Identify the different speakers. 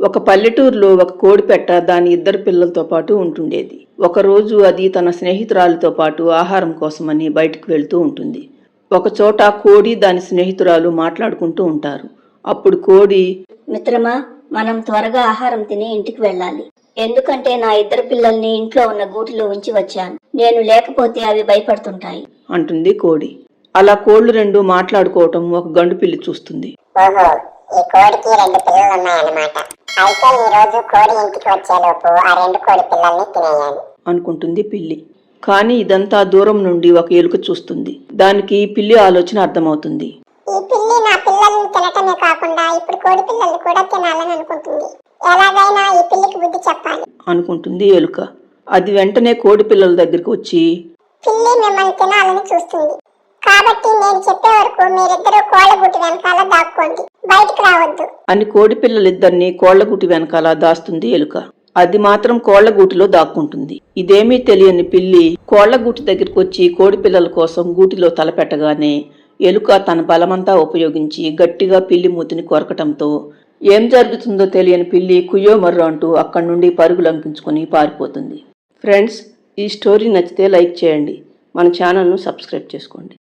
Speaker 1: ఒక పల్లెటూరులో ఒక కోడిపెట్ట దాని ఇద్దరు పిల్లలతో పాటు ఉంటుండేది. ఒకరోజు అది తన స్నేహితురాలతో పాటు ఆహారం కోసమని బయటకు వెళ్తూ ఉంటుంది. ఒకచోట కోడి దాని స్నేహితురాలు మాట్లాడుకుంటూ ఉంటారు. అప్పుడు కోడి
Speaker 2: మిత్రమా మనం త్వరగా ఆహారం తిని ఇంటికి వెళ్ళాలి. ఎందుకంటే నా ఇద్దరు పిల్లల్ని ఇంట్లో ఉన్న గూటిలో ఉంచి వచ్చాను. నేను లేకపోతే అవి భయపడుతుంటాయి.
Speaker 1: అంటుంది కోడి. అలా కోళ్ళు రెండు మాట్లాడుకోవటం ఒక గండు పిల్లి చూస్తుంది.
Speaker 3: ఈ కోడికి రెండు పిల్లలు ఉన్నాయన్నమాట అయితే ఈ రోజు కోడి ఇంటికి వచ్చేలోపు ఆ రెండు కోడి పిల్లల్ని తినేయాలి.
Speaker 1: అనుకుంటుంది పిల్లి. కానీ ఇదంతా దూరం నుండి ఒక ఎలుక చూస్తుంది. దానికి పిల్లి ఆలోచన అర్థమవుతుంది.
Speaker 3: ఈ పిల్లి నా పిల్లల్ని తినటమే కాకుండా ఇప్పుడు కోడి పిల్లలు కూడా తినాలని అనుకుంటుంది. ఎలాగైనా ఈ పిల్లికి బుద్ధి చెప్పాలి.
Speaker 1: అనుకుంటుంది ఎలుక. అది వెంటనే కోడి పిల్లల దగ్గరికి వచ్చి
Speaker 3: పిల్లి మిమ్మల్ని తినాలని చూస్తుంది. కాబట్టి నేను చెప్పే వరకు మీరిద్దరూ కోళ్ళ గుట్టి వెనకాల దాక్కోండి. బయటికి రావద్దు.
Speaker 1: అని కోడి పిల్లలిద్దరిని కోళ్ళగూటి వెనకాల దాస్తుంది ఎలుక. అది మాత్రం కోళ్ళగూటిలో దాక్కుంటుంది. ఇదేమీ తెలియని పిల్లి కోళ్ళగూటి దగ్గరికి వచ్చి కోడి పిల్లల కోసం గూటిలో తలపెట్టగానే ఎలుక తన బలమంతా ఉపయోగించి గట్టిగా పిల్లి మూతిని కొరకటంతో ఏం జరుగుతుందో తెలియని పిల్లి కుయ్యో మర్రో అంటూ అక్కడి నుండి పరుగు లంకించుకొని పారిపోతుంది. ఫ్రెండ్స్ ఈ స్టోరీ నచ్చితే లైక్ చేయండి. మన ఛానల్ను సబ్స్క్రైబ్ చేసుకోండి.